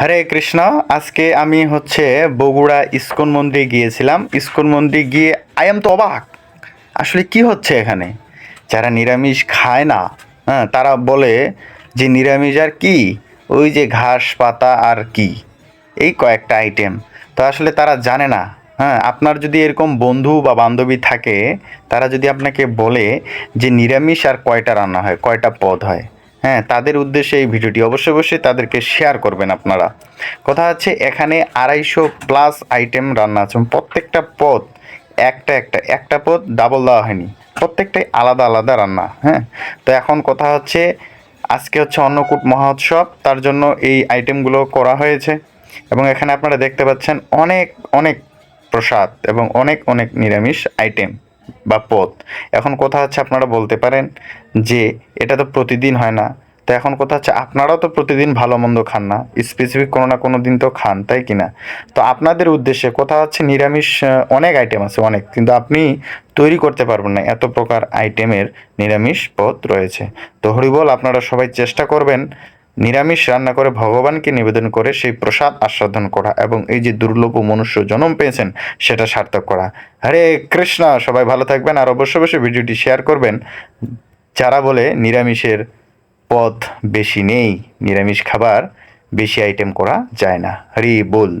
হরে কৃষ্ণ, আজকে আমি হচ্ছে বগুড়া ইস্কন মন্দিরে গিয়েছিলাম। ইস্কন মন্দিরে গিয়ে আই এম তো অবাক। আসলে কি হচ্ছে এখানে? যারা নিরামিষ খায় না হ্যাঁ তারা বলে যে নিরামিষ আর কি? ওই যে ঘাস, পাতা আর কি? এই কয়েকটা আইটেম তো আসলে তারা জানে না হ্যাঁ আপনার যদি এরকম বন্ধু বা বান্ধবী থাকে, তারা যদি আপনাকে বলে যে নিরামিষ আর কয়টা রান্না হয়, কয়টা পদ হয়? হ্যাঁ তাদের উদ্দেশ্যে এই ভিডিওটি অবশ্যই অবশ্যই তাদেরকে শেয়ার করবেন আপনারা। কথা হচ্ছে, এখানে আড়াইশো প্লাস আইটেম রান্না আছে প্রত্যেকটা পদ, একটা একটা একটা পদ ডাবল দেওয়া হয়নি। প্রত্যেকটাই আলাদা আলাদা রান্না হ্যাঁ? তো এখন কথা হচ্ছে, আজকে হচ্ছে অন্নকূট মহোৎসব, তার জন্য এই আইটেমগুলো করা হয়েছে। এবং এখানে আপনারা দেখতে পাচ্ছেন অনেক অনেক প্রসাদ এবং অনেক অনেক নিরামিষ আইটেম বা পদ এখন কথা হচ্ছে আপনারা বলতে পারেন যে এটা তো প্রতিদিন হয় না। তো এখন কথা হচ্ছে আপনারাও তো প্রতিদিন ভালো মন্দ খান না। স্পেসিফিক কোনো না কোনো দিন তো খান, তাই কি না? তো আপনাদের উদ্দেশ্যে কথা হচ্ছে নিরামিষ অনেক আইটেম আছে, অনেক। কিন্তু আপনি তৈরি করতে পারবেন না, এত প্রকার আইটেমের নিরামিষ পদ রয়েছে। তো হরিবল, আপনারা সবাই চেষ্টা করবেন নিরামিষ রান্না করে ভগবানকে নিবেদন করে সেই প্রসাদ আস্বাদন করা এবং এই যে দুর্লভ মনুষ্য জন্ম পেয়েছেন, সেটা সার্থক করা। হরে কৃষ্ণ, সবাই ভালো থাকবেন আর অবশ্য অবশ্যই ভিডিওটি শেয়ার করবেন। যারা বলে নিরামিষের পথ বেশি নেই, নিরামিষ খাবার বেশি আইটেম করা যায় না। হরি বল।